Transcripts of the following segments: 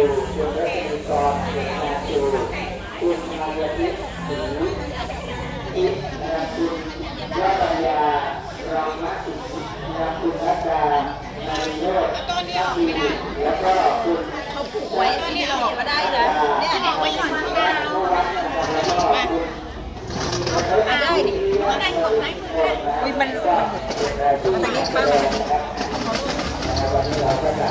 อยู่ชวนรัตนีกรชวนมาอยู่คุณมาลพิษศรีอิทนาคุณยะปัญญารามะสุนาคุณรัตานาโยนักบินแล้วก็คุณเขาผูกไว้ที่เราบอกก็ได้นะเนี่ยเอาไว้ก่อนได้ดิก็ได้กดไลค์มันมันมันจะเรียกป้ามันจะ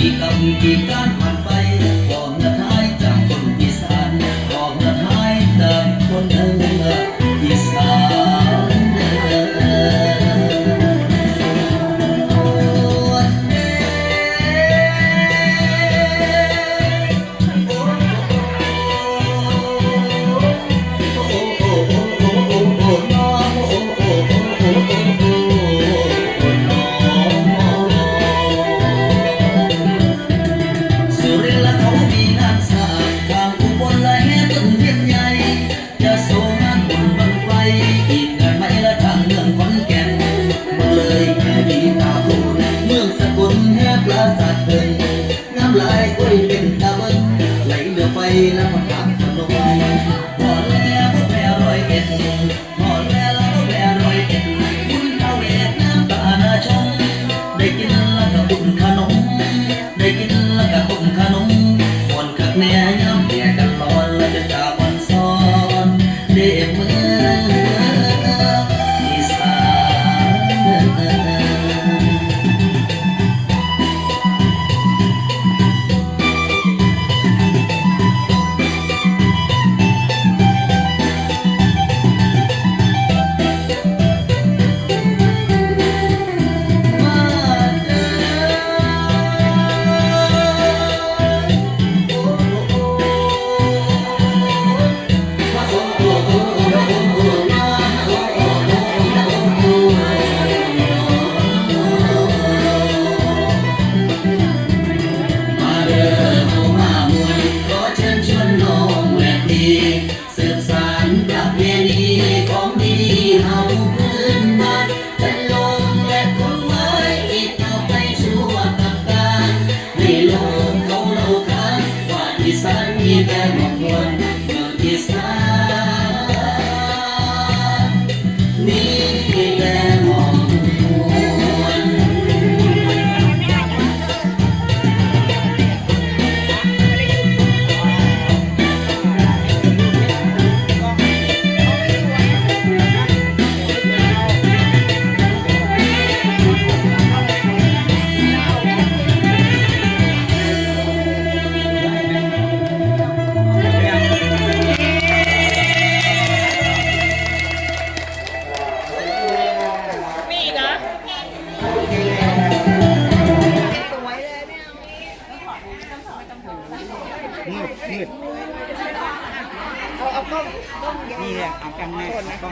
Ikaw, ikaw, quay lên đã mất lấy lửa bay lắm มืดเอาเอากล้องกล้องนี่เนี่ยเอากันแม่กล้อง